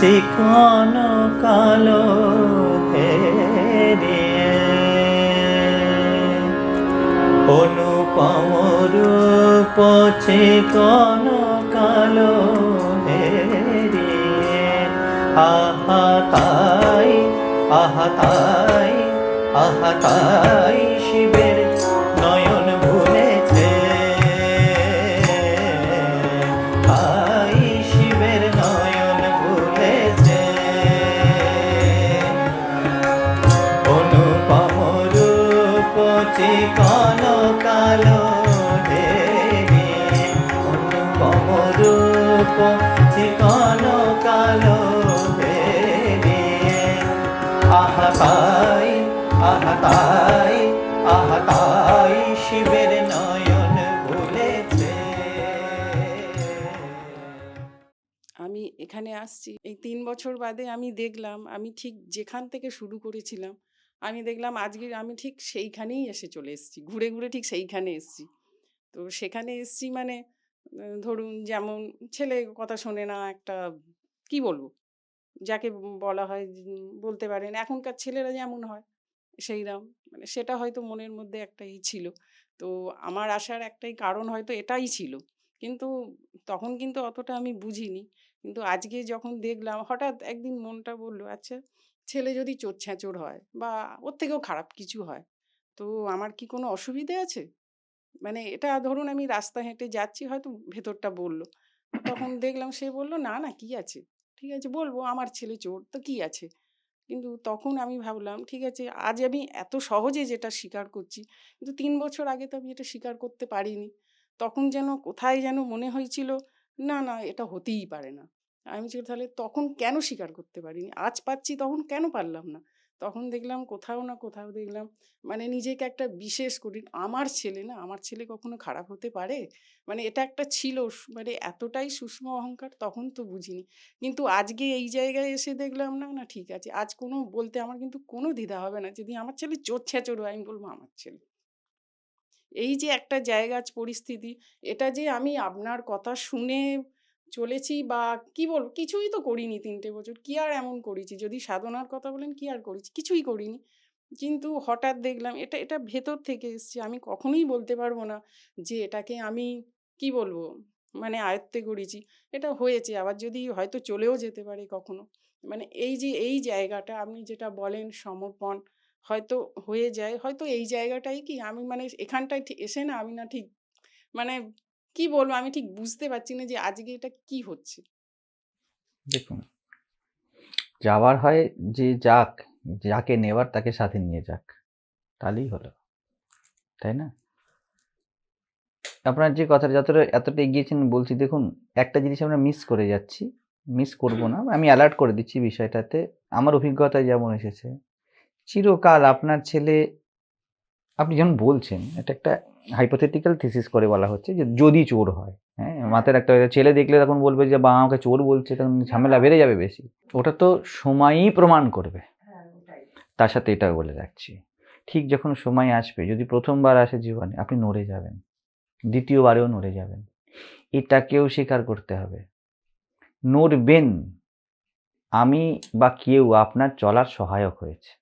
চিকন কালো হেরিয়ে। অনুপম রূপ চিকন কালো হেরিয়ে। আহা তাই আহা তাই আহা তাই শিবের আমি এখানে আসছি। এই তিন বছর বাদে আমি দেখলাম, আমি ঠিক যেখান থেকে শুরু করেছিলাম, আমি দেখলাম আজকে আমি ঠিক সেইখানেই এসে চলে এসেছি। ঘুরে ঘুরে ঠিক সেইখানে এসেছি। তো সেখানে এসেছি মানে ধরুন যেমন ছেলে কথা শোনে না একটা, কি বলব? যাকে বলা হয় বলতে পারেন, এখনকার ছেলেরা যেমন হয়, সেইরাম। মানে সেটা হয়তো মনের মধ্যে একটাই ছিল। তো আমার আসার একটাই কারণ হয়তো এটাই ছিল। কিন্তু তখন কিন্তু অতটা আমি বুঝিনি। কিন্তু আজকে যখন দেখলাম, হঠাৎ একদিন মনটা বলল আচ্ছা ছেলে যদি চোর ছ্যাঁচোর হয় বা ওর থেকেও খারাপ কিছু হয়, তো আমার কি কোনো অসুবিধে আছে? মানে এটা ধরুন আমি রাস্তা হেঁটে যাচ্ছি, হয়তো ভেতরটা বলল। তখন দেখলাম সে বলল, না না, কি আছে? ঠিক আছে, বলব, আমার ছেলে চোর, তো কি আছে? কিন্তু তখন আমি ভাবলাম, ঠিক আছে, আজ আমি এত সহজে যেটা স্বীকার করছি, কিন্তু তিন বছর আগে তো আমি এটা স্বীকার করতে পারিনি। তখন যেন কোথায় যেন মনে হয়েছিল, না না, এটা হতেই পারে না। আমি ছিল তাহলে তখন কেন স্বীকার করতে পারিনি? আজ পাচ্ছি, তখন কেন পারলাম না? তখন দেখলাম কোথাও না কোথাও দেখলাম মানে নিজেকে একটা বিশেষ করি। আমার ছেলে না, আমার ছেলে কখনো খারাপ হতে পারে? মানে এটা একটা ছিল মানে এতটাই সূক্ষ্ম অহংকার তখন তো বুঝিনি। কিন্তু আজকে এই জায়গায় এসে দেখলাম, না না, ঠিক আছে। আজ কোনো বলতে আমার কিন্তু কোনো দ্বিধা হবে না। যদি আমার ছেলে চোর ছ্যাচোর আমি বলব আমার ছেলে। এই যে একটা জায়গা, পরিস্থিতি, এটা যে আমি আপনার কথা শুনে চলেছি বা কি বলব? কিছুই তো করিনি তিনটে বছর। কি আর এমন করেছি? যদি সাধনার কথা বলেন, কি আর করেছি? কিছুই করিনি। কিন্তু হঠাৎ দেখলাম, এটা এটা ভেতর থেকে এসছে। আমি কখনোই বলতে পারব না যে, এটাকে আমি কি বলব? মানে আয়ত্তে করেছি। এটা হয়েছে। আবার যদি হয়তো চলেও যেতে পারে কখনো। মানে এই যে, এই জায়গাটা আপনি যেটা বলেন, সমর্পণ হয়তো হয়ে যায়। হয়তো এই জায়গাটাই কি? আমি মানে এখানটায় এসে না আমি না ঠিক মানে কি বলব? আমি ঠিক বুঝতে পারছি না যে আজকে এটা কি হচ্ছে। দেখুন, যাওয়ার হয় যে যাক, যাকে নেবার তাকে সাথে নিয়ে যাক, তাহলেই হলো, তাই না? আপনার যে কথাটা যতটা, এতটা এগিয়েছেন বলছি, দেখুন, একটা জিনিস আমরা মিস করে যাচ্ছি মিস করব না। আমি অ্যালার্ট করে দিচ্ছি বিষয়টাতে, আমার অভিজ্ঞতায় যেমন এসেছে, চিরকাল আপনার ছেলে, আপনি যেমন বলছেন, এটা একটা হাইপোথেটিক্যাল থিসিস করে বলা হচ্ছে যে যদি চোর হয় হ্যাঁ? মাথার একটা ছেলে দেখলে তখন বলবে যে বা আমাকে চোর বলছে তখন ঝামেলা বেড়ে যাবে বেশি। ওটা তো সময়ই প্রমাণ করবে। তার সাথে এটা বলে রাখছি। ঠিক যখন সময় আসবে যদি প্রথমবার আসে জীবনে আপনি নড়ে যাবেন। দ্বিতীয়বারেও নড়ে যাবেন। এটাকেও স্বীকার করতে হবে। নড়বেন। আমি বা কেউ আপনার চলার সহায়ক হয়েছে।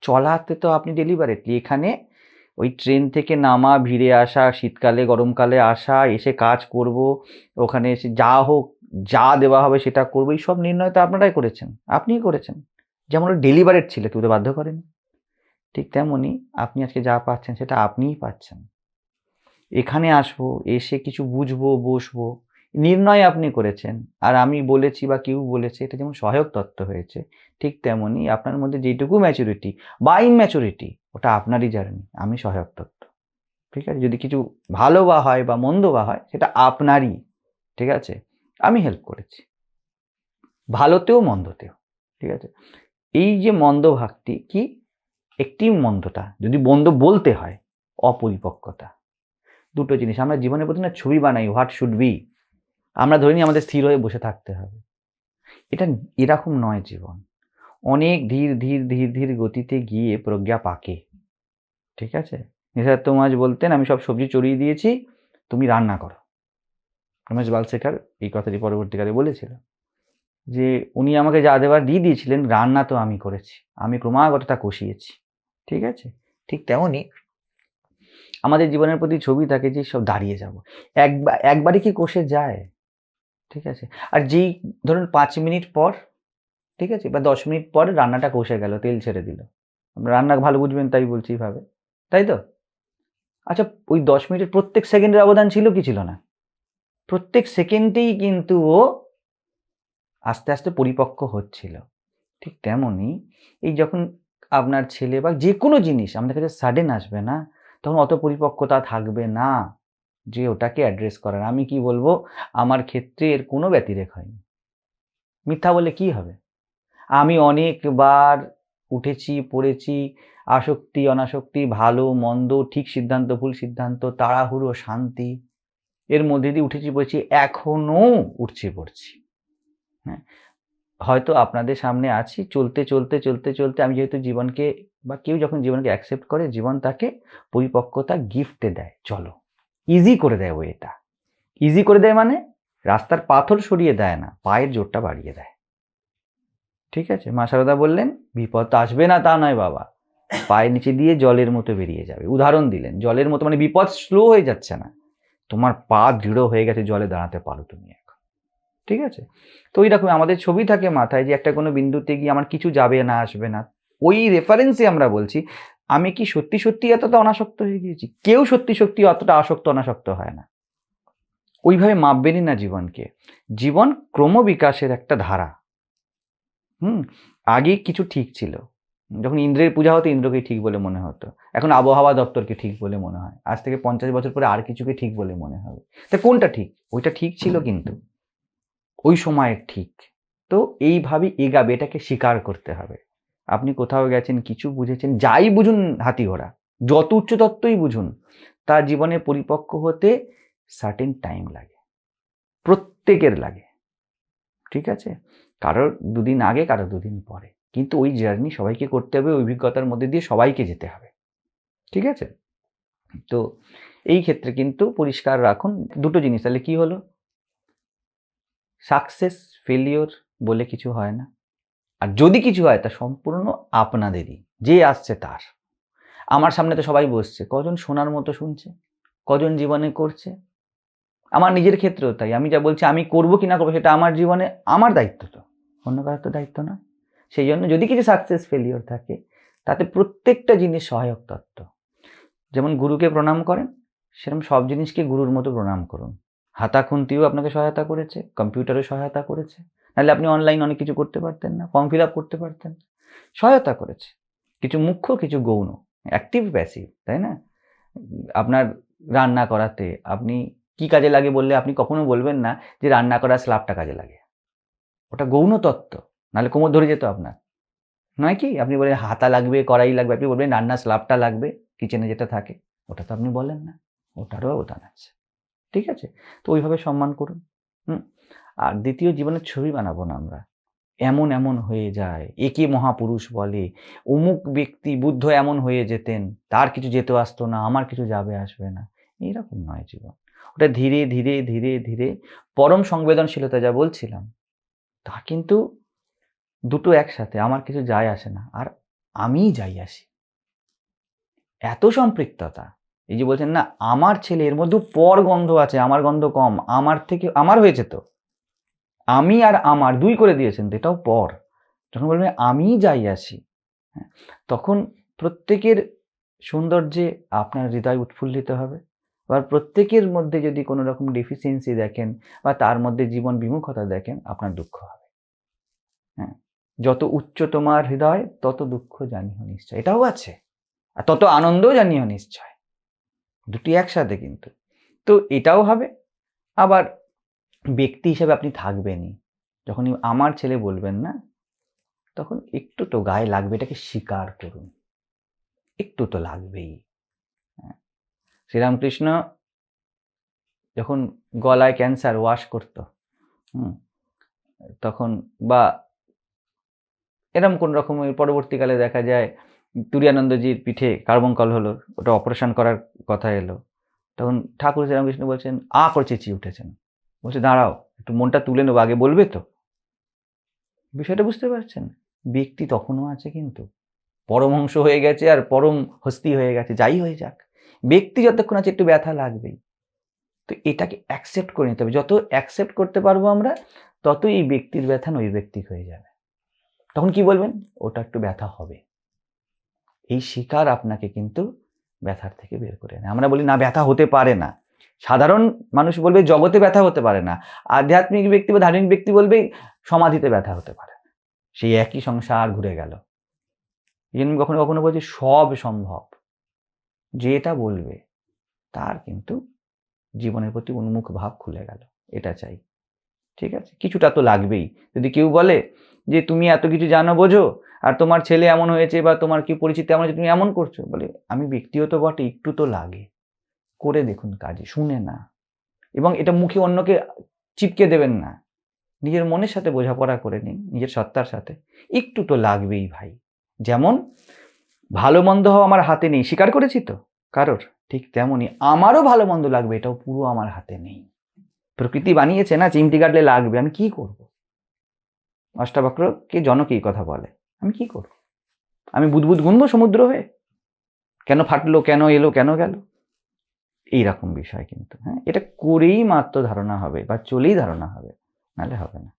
চলাতে তো আপনি ডেলিভারেটলি এখানে ওই ট্রেন থেকে নামা, ভিড়ে আসা, শীতকালে, গরমকালে আসা, এসে কাজ করব, ওখানে এসে যা হোক, যা দেওয়া হবে সেটা করব, এই সব নির্ণয় তো আপনারাই করেছেন, আপনিই করেছেন। যেমন ডেলিভারেট ছিল, কেউ তো বাধ্য করেন। ঠিক তেমনই আপনি আজকে যা পাচ্ছেন সেটা আপনিই পাচ্ছেন। এখানে আসব, এসে কিছু বুঝব, বসবো, নির্ণয় আপনি করেছেন। আর আমি বলেছি বা কেউ বলেছে, এটা যেমন সহায়ক তত্ত্ব হয়েছে, ঠিক তেমনই আপনার মধ্যে যেটুকু ম্যাচুরিটি বা ইম্যাচুরিটি ওটা আপনারই জার্নি, আমি সহায়ক তত্ত্ব। ঠিক আছে? যদি কিছু ভালো বা হয় বা মন্দ বা হয়, সেটা আপনারই, ঠিক আছে? আমি হেল্প করেছি। ভালোতেও, মন্দতেও, ঠিক আছে? এই যে মন্দ ভাগটি কি? একটি মন্দটা যদি মন্দ বলতে হয়, অপরিপক্কতা। দুটো জিনিস। আমরা জীবনে প্রতি না ছবি বানাই হোয়াট শুড বি আমরা ধরে নিই আমাদের স্থির হয়ে বসে থাকতে হবে। এটা এরকম নয় জীবন। অনেক ধীর ধীর ধীর ধীর গতিতে গিয়ে প্রজ্ঞা পাকে। ঠিক আছে? নিশাত্ত মাছ বলতেন, আমি সব সবজি চড়িয়ে দিয়েছি, তুমি রান্না করো। রমেশ বালশেখর এই কথাটি পরবর্তীকালে বলেছিল যে, উনি আমাকে যা দেবার দিয়ে দিয়েছিলেন, রান্না তো আমি করেছি। আমি ক্রমাগত তা কষিয়েছি। ঠিক আছে? ঠিক তেমনই আমাদের জীবনের প্রতি ছবি থাকে যে, সব দাঁড়িয়ে যাব। একবার একবারে কি কষে যায়? ঠিক আছে? আর যেই, ধরুন পাঁচ মিনিট পর ঠিক আছে? বা দশ মিনিট পরে রান্নাটা কষে গেল, তেল ছেড়ে দিল। আপনারা রান্না ভালো বুঝবেন তাই বলছি ভাবে তাই তো? আচ্ছা ওই দশ মিনিটের প্রত্যেক সেকেন্ডের অবদান ছিল কি ছিল না? প্রত্যেক সেকেন্ডেই কিন্তু ও আস্তে আস্তে পরিপক্ক হচ্ছিল। ঠিক তেমনই এই যখন আপনার ছেলে বা যে কোনো জিনিস আমাদের কাছে সাডেন আসবে না, তখন অত পরিপক্কতা থাকবে না যে ওটাকে অ্যাড্রেস করার। আমি কি বলব? আমার ক্ষেত্রে এর কোনো ব্যতিরেক হয়নি। মিথ্যা বলে কি হবে? আমি অনেকবার উঠেছি, পড়েছি, আসক্তি, অনাসক্তি, ভালো, মন্দ, ঠিক সিদ্ধান্ত, ভুল সিদ্ধান্ত, তাড়াহুড়ো, শান্তি, এর মধ্যে দিয়ে উঠেছি, পড়েছি এখনও উঠছি, পড়ছি। হ্যাঁ হয়তো আপনাদের সামনে আছি, চলতে চলতে চলতে চলতে আমি যেহেতু জীবনকে বা কেউ যখন জীবনকে অ্যাকসেপ্ট করে, জীবন তাকে পরিপক্কতা গিফটে দেয়। চলো ইজি করে দেয় ওয়েটা ইজি করে দেয় মানে রাস্তার পাথর সরিয়ে দেয় না, পায়ের জোরটা বাড়িয়ে দেয়। ঠিক আছে? মা সারদা বললেন, বিপদ তো আসবে না তা নয় বাবা। পায়ের নিচে দিয়ে জলের মতো বেরিয়ে যাবে। উদাহরণ দিলেন, জলের মতো মানে বিপদ স্লো হয়ে যাচ্ছে না। তোমার পা দৃঢ় হয়ে গেছে, জলে দাঁড়াতে পারো তুমি এখন। ঠিক আছে? তো ওই রকম আমাদের ছবি থাকে মাথায় যে একটা কোনো বিন্দুতে গিয়ে আমার কিছু যাবে না, আসবে না। ওই রেফারেন্সে আমরা বলছি, আমি কি সত্যি সত্যি এতটা অনাসক্ত হয়ে গিয়েছি? কেউ সত্যি সত্যি অতটা আসক্ত অনাসক্ত হয় না। ওইভাবে মাপবেনই না জীবনকে। জীবন ক্রমবিকাশের একটা ধারা। হুম, আগে কিছু ঠিক ছিল। যখন ইন্দ্রের পূজা হতো, ইন্দ্রকে ঠিক বলে মনে হতো। এখন আবহাওয়া দপ্তরকে ঠিক বলে মনে হয়। আজ থেকে পঞ্চাশ বছর পরে আর কিছুকে ঠিক বলে মনে হবে। তা কোনটা ঠিক? ওইটা ঠিক ছিল কিন্তু। ওই সময়ের ঠিক। তো এইভাবে এগাবে এটাকে স্বীকার করতে হবে। আপনি কোথাও গেছেন, কিছু বুঝেছেন, যাই বুঝুন হাতি ঘোড়া, যত উচ্চ তত্ত্বই বুঝুন, তার জীবনে পরিপক্ক হতে সার্টেন টাইম লাগে। প্রত্যেকের লাগে। ঠিক আছে? কারোর দুদিন আগে কারও দুদিন পরে। কিন্তু ওই জার্নি সবাইকে করতে হবে অভিজ্ঞতার মধ্যে দিয়ে সবাইকে যেতে হবে। ঠিক আছে? তো এই ক্ষেত্রে কিন্তু পরিষ্কার রাখুন দুটো জিনিস। তাহলে কি হলো? সাকসেস ফেলিওর বলে কিছু হয় না। আর যদি কিছু হয়, তা সম্পূর্ণ আপনাদেরই। যে আসছে, তার। আমার সামনে তো সবাই বসছে। কজন শোনার মতো শুনছে? কজন জীবনে করছে? আমার নিজের ক্ষেত্রেও তাই, আমি যা বলছি আমি করব কি না করব সেটা আমার জীবনে আমার দায়িত্ব তো, অন্য কারোর তো দায়িত্ব না। সেই জন্য যদি কিছু সাকসেস ফেলিওর থাকে, তাতে প্রত্যেকটা জিনিস সহায়ক তত্ত্ব। যেমন গুরুকে প্রণাম করেন, সেরকম সব জিনিসকে গুরুর মতো প্রণাম করুন। হাতা খুন্তিও আপনাকে সহায়তা করেছে, কম্পিউটারও সহায়তা করেছে। নাহলে আপনি অনলাইন অনেক কিছু করতে পারতেন না ফর্ম ফিল আপ করতে পারতেন সহায়তা করেছে। কিছু মুখ্য, কিছু গৌণ অ্যাক্টিভ প্যাসিভ তাই না? আপনার রান্না করাতে, আপনি কি কাজে লাগে বললে আপনি কখনো বলবেন না যে রান্না করা স্ল্যাবটা কাজে লাগে। ওটা গৌণ তত্ত্ব, নাহলে কোমর ধরে যেত আপনার। নয় কি? আপনি বলেন হাতা লাগবে, কড়াই লাগবে, আপনি বলবেন রান্নার স্ল্যাবটা লাগবে কিচেনে যেটা থাকে, ওটা তো আপনি বলেন না, ওটারও অবদান আছে। ঠিক আছে? তো ওইভাবে সম্মান করুন, হুম? আর দ্বিতীয় জীবনের ছবি বানাবো না আমরা। এমন এমন হয়ে যায়, একে মহাপুরুষ বলে, অমুক ব্যক্তি বুদ্ধ এমন হয়ে যেতেন, তার কিছু যেতে আসতো না, আমার কিছু যাবে আসবে না এইরকম নয় জীবন। ওটা ধীরে ধীরে ধীরে ধীরে পরম সংবেদনশীলতা যা বলছিলাম তা কিন্তু দুটো একসাথে আমার কিছু যায় আসে না আর আমিই যাই আসি। এত সম্পৃক্ততা এই যে বলছেন না আমার ছেলে এর মধ্যে পর গন্ধ আছে আমার গন্ধ কম আমার থেকে আমার হয়েছে তো। আমি আর আমার দুই করে দিয়েছেন তো এটাও পর। যখন বলবেন আমি যাই আসি হ্যাঁ, তখন প্রত্যেকের সৌন্দর্যে আপনার হৃদয় উৎফুল্লিত হবে। আবার প্রত্যেকের মধ্যে যদি কোনো রকম ডেফিসিয়েন্সি দেখেন বা তার মধ্যে জীবন বিমুখতা দেখেন, আপনার দুঃখ হবে। হ্যাঁ যত উচ্চ তোমার হৃদয়, তত দুঃখ জানিও নিশ্চয়। এটাও আছে। আর তত আনন্দও জানিও নিশ্চয়। দুটি একসাথে কিন্তু। তো এটাও হবে। আবার ব্যক্তি হিসেবে আপনি থাকবেনই। যখনই আমার ছেলে বলবেন না, তখন একটু তো গায়ে লাগবে, এটাকে স্বীকার করুন। একটু তো লাগবেই। শ্রীরামকৃষ্ণ যখন গলায় ক্যান্সার ওয়াশ করত তখন বা এরম কোন রকমের পরবর্তীকালে দেখা যায় তুরিয়ানন্দজির পিঠে কার্বঙ্কল হলো, ওটা অপারেশন করার কথা এলো। তখন ঠাকুর শ্রীরামকৃষ্ণ বলছেন, আ করে চেঁচিয়ে উঠেছেন। বলছে, দাঁড়াও, একটু মনটা তুলে নেব, আগে বলবে তো? বিষয়টা বুঝতে পারছেন? ব্যক্তি তখনও আছে কিন্তু। পরমহংস হয়ে গেছে আর পরম হস্তি হয়ে গেছে, যাই হয়ে যাক। ব্যক্তি যতক্ষণ আছে একটু ব্যথা লাগবেই। তো এটাকে অ্যাকসেপ্ট করে নিতে হবে। যত অ্যাকসেপ্ট করতে পারব আমরা তত এই ব্যক্তির ব্যথা নৈর্ব্যক্তিক হয়ে যাবে। তখন কি বলবেন? ওটা একটু ব্যথা হবে। এই শিকার আপনাকে কিন্তু ব্যথার থেকে বের করে নেয় আমরা বলি, না, ব্যথা হতে পারে না। সাধারণ মানুষ বলবে, জগতে ব্যথা হতে পারে না। আধ্যাত্মিক ব্যক্তি বা ধার্মিক ব্যক্তি বলবে, সমাধিতে ব্যথা হতে পারে। সেই একই সংসার ঘুরে গেল। এই জন্য কখনো কখনো বলছি, সব সম্ভব। যেটা বলবে, তার কিন্তু জীবনের প্রতি উন্মুখ ভাব খুলে গেল, এটা চাই। ঠিক আছে? কিছুটা তো লাগবেই। যদি কেউ বলে যে, তুমি এত কিছু জানো, বোঝো, আর তোমার ছেলে এমন হয়েছে বা তোমার কি পরিচিতি এমন হয়েছে, তুমি এমন করছ? বলে, আমি ব্যক্তিগত বটে, একটু তো লাগে। করে দেখুন কাজে, শুনে না। এবং এটা মুখে অন্যকে চিপকে দেবেন না। নিজের মনের সাথে বোঝাপড়া করে নিন, নিজের সত্তার সাথে। একটু তো লাগবেই ভাই। যেমন ভালো মন্দ আমার হাতে নেই। স্বীকার করেছি তো? কারোর? ঠিক তেমনই আমারও ভালো মন্দ লাগবে, এটাও পুরো আমার হাতে নেই। প্রকৃতি বানিয়েছে না, চিমটি কাটলে লাগবে। আমি কি করব? অষ্টাবক্র কে জনক এই কথা বলে। আমি কি করব? আমি বুদবুদ গুনবো সমুদ্র হয়ে? কেন ফাটলো, কেন এলো, কেন গেল? এইরকম বিষয় কিন্তু হ্যাঁ? এটা করেই মাত্র ধারণা হবে বা চলেই ধারণা হবে, নাহলে হবে না।